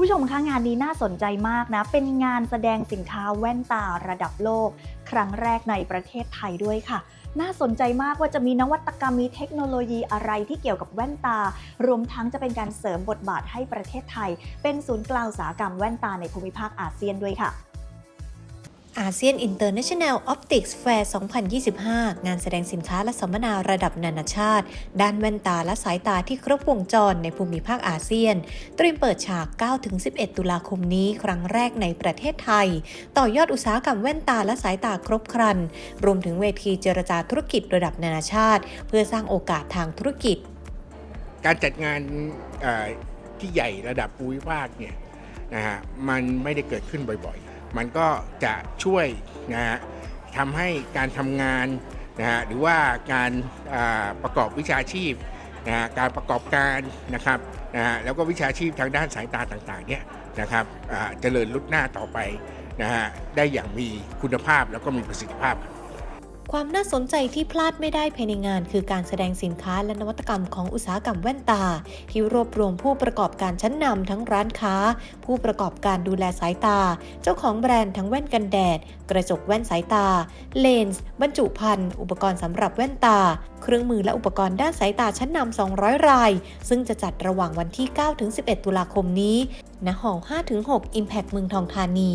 ผู้ชมคะงานนี้น่าสนใจมากนะ เป็นงานแสดงสินค้าแว่นตาระดับโลก ครั้งแรกในประเทศไทยด้วยค่ะ น่าสนใจมากว่าจะมีนวัตกรรมมีเทคโนโลยีอะไรที่เกี่ยวกับแว่นตา รวมทั้งจะเป็นการเสริมบทบาทให้ประเทศไทย เป็นศูนย์กลางอุตสาหกรรมแว่นตาในภูมิภาคอาเซียนด้วยค่ะ อาเซียนอินเตอร์เนชั่นแนลออปติกส์แฟร์ 2025 งานแสดงสินค้าและสัมมนาระดับนานาชาติ ด้านแว่นตาและสายตาที่ครบวงจรในภูมิภาคอาเซียน เตรียมเปิดฉาก 9-11 ตุลาคมนี้ครั้งแรกในประเทศไทย ต่อยอดอุตสาหกรรมแว่นตาและสายตาครบครัน รวมถึงเวทีเจรจาธุรกิจระดับนานาชาติ เพื่อสร้างโอกาสทางธุรกิจ การจัดงานที่ใหญ่ระดับภูมิภาคเนี่ยนะฮะมันไม่ได้เกิดขึ้นบ่อยๆ มันก็จะช่วยนะฮะทำให้การทำงานนะฮะหรือว่าการประกอบวิชาชีพนะฮะการประกอบการนะครับนะฮะแล้วก็วิชาชีพทางด้านสายตาต่างๆเนี่ยนะครับเจริญลุดหน้าต่อไปนะฮะได้อย่างมีคุณภาพแล้วก็มีประสิทธิภาพ ความน่าสนใจที่พลาดไม่ได้ภายในงาน คือการแสดงสินค้าและนวัตกรรมของอุตสาหกรรมแว่นตา ที่รวบรวมผู้ประกอบการชั้นนำทั้งร้านค้า ผู้ประกอบการดูแลสายตา เจ้าของแบรนด์ทั้งแว่นกันแดด กระจกแว่นสายตา เลนส์ บรรจุภัณฑ์ อุปกรณ์สำหรับแว่นตา เครื่องมือและอุปกรณ์ด้านสายตาชั้นนำ 200 ราย ซึ่งจะจัดระหว่างวันที่ 9-11 ตุลาคมนี้ณหอ5-6 Impact เมืองทองธานี